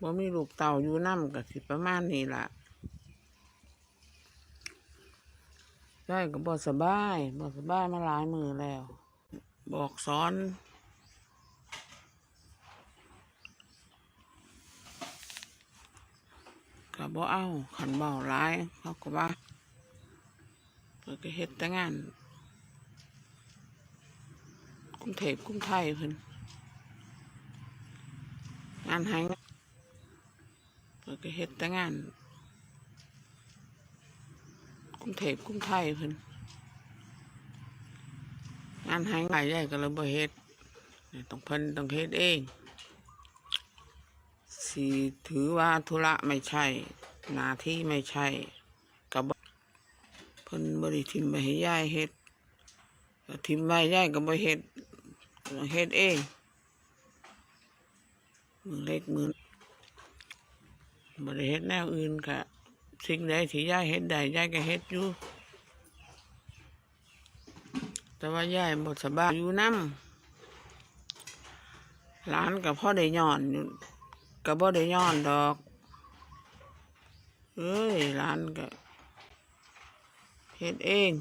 บ่มีลูกเต่าอยู่น้ำก็สิประมาณนี้ล่ะยายก็บ่สบายบ่สบายมาหลายมือแล้ว บอกสอน ก็บ่เอาขันเบาร้ายเขาก็ว่าเพิ่นก็เฮ็ดแต่งานกรุงเทพกรุงไทยเพิ่นงานห้เพิ่นก็เฮ็ดแต่งานกรุงเทพกรุงไทยเพิ่นงานให้หลายใหญ่ก็เลยบ่เฮ็ดต้องเพิ่นต้องเฮ็ดเองสีถือว่าธุระไม่ใช่หน้าที่ไม่ใช่กับเพิ่นบริทิมไปให้ยายเฮ็ดทิมไว้ยายก็บ่เฮ็ดเฮ็ดเองมือเล็กมือ บ่ได้เฮ็ดแนวอื่นก็สิ่งใดที่ยายเฮ็ดได้ยายก็เฮ็ดอยู่ แต่ว่าย่ายบ่สบายอยู่นำหลานก็พ่อได้ย้อนอยู่ก็บ่ได้ย้อนดอก เอ้ยร้านก็เฮ็ดเอง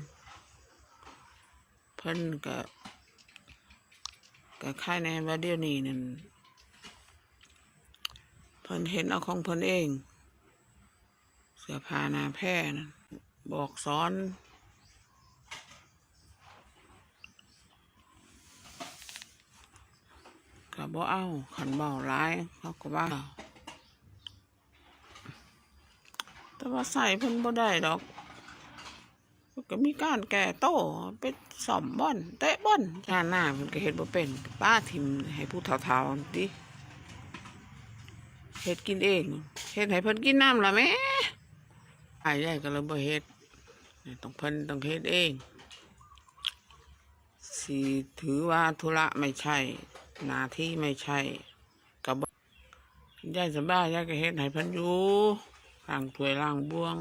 เพิ่นก็ก็ค่ายในว่าเดียวนี้นั่น เพิ่นเห็นเอาของเพิ่นเอง เสื้อผ้านาแพร่นั่นบอกสอน ก็บ่เอาขันเบาร้ายเขาก็ว่า แต่ว่าใส่เพิ่นบ่ได้ดอก ก็มีการแก่โต้เป็นสอมบ่อนเตะบ่อนงานหน้าเพิ่นก็เฮ็ดบ่เป็นป้าทิมให้ผู้เฒ่าๆติ เฮ็ดกินเองเฮ็ดให้เพิ่นกินน้ำละแม่อ้ายใหญ่ก็เลยบ่เฮ็ดต้องเพิ่นต้องเฮ็ดเองสิถือว่าธุระไม่ใช่หน้าที่ไม่ใช่กับยายสบายยายก็เฮ็ดให้เพันอยู่ล้างถ้วยล้างบ้วง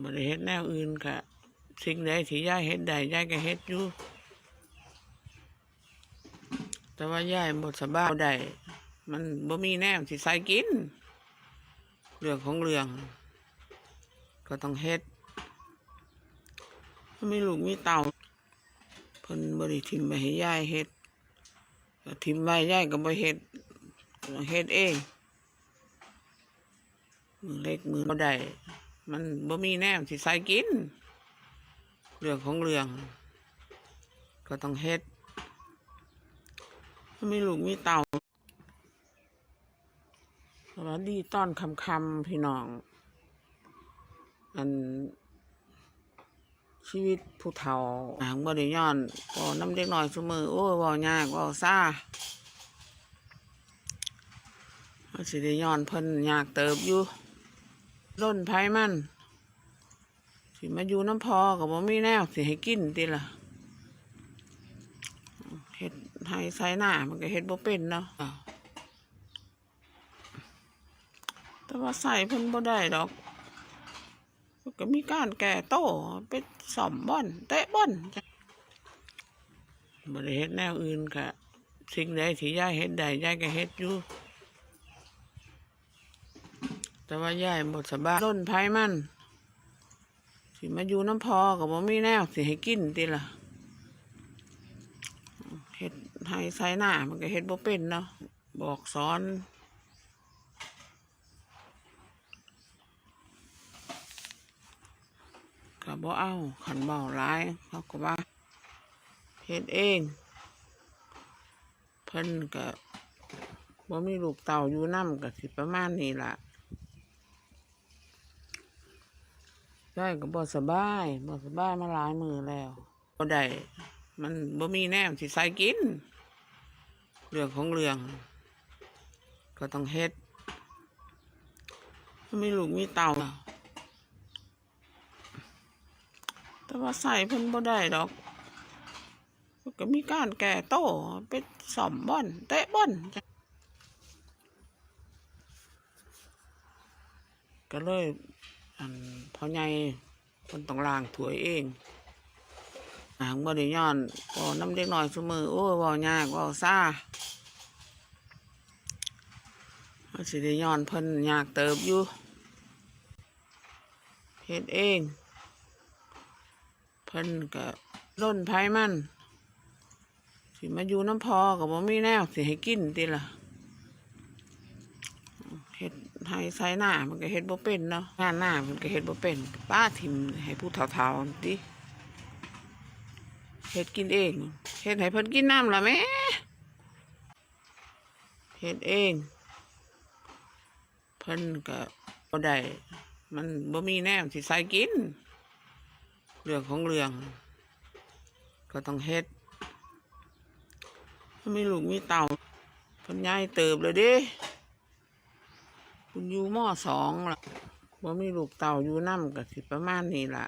บ่ได้เฮ็ดแนวอื่นก็สิ่งใดที่ยายเฮ็ดได้ยายก็เฮ็ดอยู่แต่ว่ายายบ่สบายได้ มันบ่มีแนวที่ใส่กิน เรื่องของเรื่อง ก็ต้องเฮ็ดถ้ามีลูกมีเต่าเพิ่นบ่ได้ทิมไปให้ยายเฮ็ดทิมไว้ยายก็บ่เฮ็ดเฮ็ดเองมือเล็กมือบ่ได้มันบ่มีแนวสิใส่กิน เรื่องของเรื่อง ก็ต้องเฮ็ดถ้ามีลูกมีเต่า สวัสดีต้อนคำคำพี่น้อง อัน ชีวิตผู้เฒ่าหางบ่ได้ย้อนก็น้ำเด็กน้อยซุมือ โอ้ยเว้ายากเว้าซ่ามันสิได้ย้อนเพิ่นยากเติบอยู่ร่นไผมัน สิมาอยู่น้ำพอก็บ่มีแนว สิให้กินติล่ะเฮ็ดให้ใส่หน้ามันก็เฮ็ดบ่เป็นเนาะอ้าว แต่ว่าใส่เพิ่นบ่ได้ดอกก็มีการแก่โต้เป็นสอมบ่อนเตะบ่อนบริเฮ็ดแนวอื่นก็สิ่งใดที่ยายเฮ็ดได้ยายก็เฮ็ดอยู่แต่ว่ายายบ่สบายต้นไผมันสิมาอยู่น้ำพอก็บ่มีแนวสิให้กินติล่ะเฮ็ดให้ใส่หน้ามันก็เฮ็ดบ่เป็นเนาะบอกสอน ก็บ่เอาขันเบาร้ายเขาก็ว่าเฮ็ดเอง เพิ่นก็บ่มีลูกเต่าอยู่น้ำก็สิประมาณนี้ล่ะยายก็บ่สบายบ่สบายมาหลายมือแล้วบ่ได้มันบ่มีแนวสิใส่กิน เรื่องของเรื่อง ก็ต้องเฮ็ดถ้ามีลูกมีเต่า แต่ว่าใส่เพิ่นบ่ได้ดอกก็มีการแก่โต้เป็นสอมบ่อนเตะบ่อนก็เลยอันพอใหญ่เพิ่นต้องล้างถวยเองหางบ่ได้ย้อนก็น้ำเด็กน้อยซุมือโอ้ยเว้ายากว้าซ่าสิได้ย้อนเพิ่นอยากเติบอยู่เฮ็ดเอง เพิ่นก็ร่นไผมัน สิมาอยู่น้ำพอกับบ่มีแนวสิให้กินติล่ะเฮ็ดให้ใส่หน้ามันก็เฮ็ดบ่เป็นเนาะงานหน้ามันก็เฮ็ดบ่เป็น ป้าทิมให้ผู้เฒ่าๆติเฮ็ดกินเองเฮ็ดให้เพิ่นกินน้ำละแม่เฮ็ดเอง เพิ่นก็บ่ได้มันบ่มีแนวสิใส่กิน เรื่องของเรื่อง ก็ต้องเฮ็ดถ้ามีลูกมีเต่าพิ่นย้ายเติบเลยด้คุณอยู่มอสองล่ะบ่มีลูกเต่าอยู่น้ำก็สิประมาณนี้ล่ะ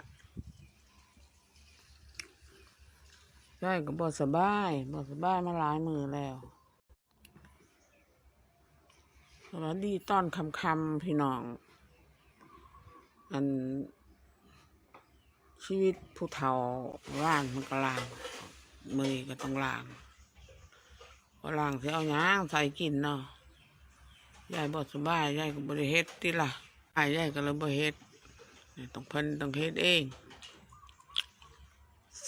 ได้ก็บ่สบายบ่สบายมาหลายมือแล้วสวัสดีตอนคำคำพี่น้อง อัน ชีวิตผู้เฒ่าว่านมันก็ลางมือก็ต้องลางพอลางสิเอาหยางใส่กินเนาะยายบ่สบายยายก็บ่ได้เฮ็ดติล่ะอายยายก็เลยบ่เฮ็ดต้องเพิ่นต้องเฮ็ดเอง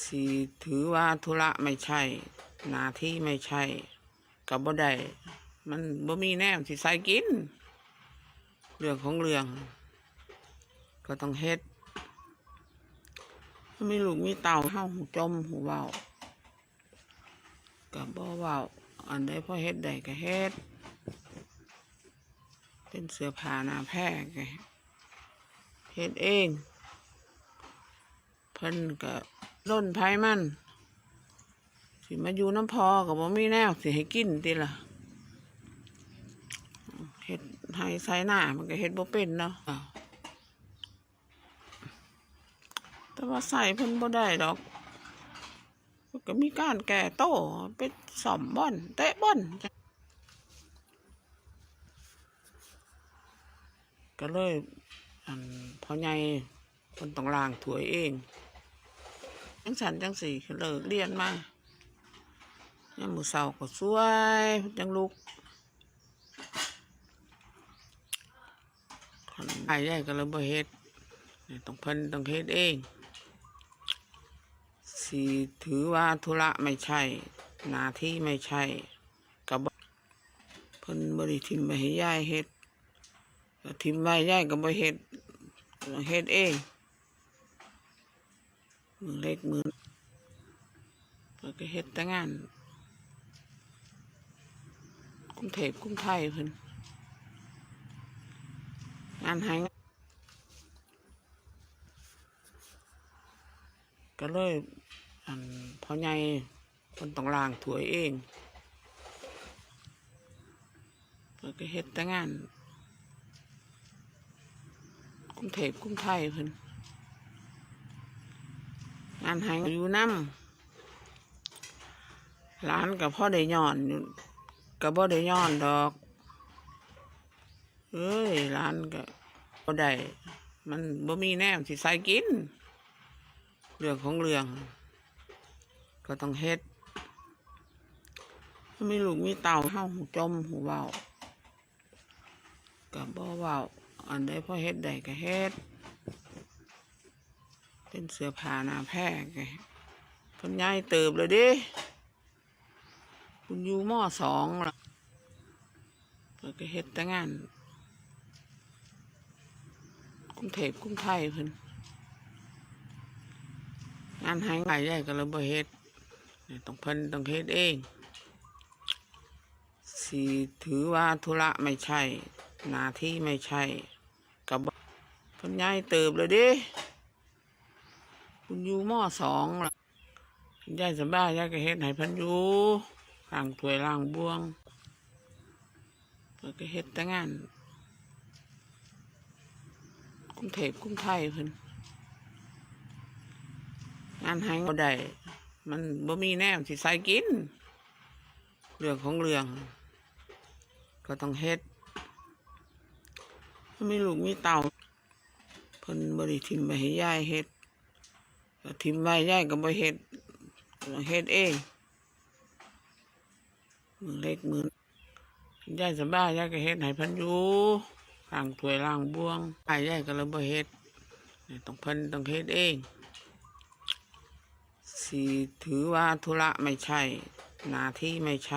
สิถือว่าธุระไม่ใช่หน้าที่ไม่ใช่ก็บ่ได้มันบ่มีแนวสิใส่กิน เรื่องของเรื่อง ก็ต้องเฮ็ด มีลูกมีเต่าเฮาหูจมหูเว้าก็บ่เว้าอันใดพ่อเฮ็ดได้ก็เฮ็ด เป็นเสื้อผ้าหน้าแพร่ก็เฮ็ดเอง เพิ่นก็ร่นไผมันสิมาอยู่น้ำพอก็บ่มีแนวสิให้กินติล่ะเฮ็ดให้ใส่หน้ามันก็เฮ็ดบ่เป็นเนาะอ้า ว่าใส่เพิ่นบ่ได้ดอกก็มีการแก่โต้ไปสอมบ่อนเตะบ่อนก็เลยอันพอใหญ่เพิ่นต้องล้างถวยเองจังสันจังสี่เลิกเรียนมายามมื้อเช้าก็สวยจังลุกคันอ้ายใหญ่ก็เลยบ่เฮ็ดต้องเพิ่นต้องเฮ็ดเอง สิถือว่าธุระไม่ใช่หน้าที่ไม่ใช่กับเพิ่นบริทิมไปให้ยายเฮ็ดทิมไว้ยายก็บ่เฮ็ดเฮ็ดเองมือเล็กมือเพิ่นก็เฮ็ดแต่งานกรุงเทพกรุงไทยเพิ่นงานหาย ก็เลยอันพ่อใหญ่เพิ่นต้องล้างถวยเองเพิ่นก็เฮ็ดแต่งานกรุงเทพกรุงไทยเพิ่นงานหายอยู่น้ำร้านกับพ่อได้ย้อนกับพ่ได้ย้อนดอกเอ้ยร้านก็บ่ได้มันบ่มีแนวสิใส่กิน เรื่องของเรื่อง ก็ต้องเฮ็ดมีลูกมีเต่าเฮาหูจมหูเว้าก็บ่เว้าอันใดพ่อเฮ็ดได้ก็เฮ็ด เป็นเสื้อผ้าหน้าแพร่ก็เพิ่นยายเติบเลยด้คุณอยู่มอสองละเพิ่นก็เฮ็ดแต่งานกรุงเทพกรุงไทยเพิ่น งานหายงานใหญ่ก็เลยบ่เฮ็ดต้องเพิ่นต้องเฮ็ดเองสิถือว่าธุระไม่ใช่ หน้าที่ไม่ใช่กับเพิ่นย้ายเติบเลยด้คุณอยู่มอสองล่ะยายสบายยายก็เฮ็ดให้เพิ่นอยู่ล้างถ้วยล้างบวงเพิ่นก็เฮ็ดแต่งานกรุงเทพกรุงไทยเพิ่น หันหายบ่ได้มันบ่มีแนวสิใส่กิน เรื่องของเรื่อง ก็ต้องเฮ็ดไม่ลูกมีเต่าเพิ่นบริทิมไปให้ยายเฮ็ดทิมไว้ยายก็บ่เฮ็ดเฮ็ดเองมือเล็กมือยายสบายยายก็เฮ็ดให้พันอยู่ล้างถ้วยล้างบ่วงยายก็เลยบ่เฮ็ดต้องเพิ่นต้องเฮ็ดเอง สี่ถือว่าธุระไม่ใช่หน้าที่ไม่ใช่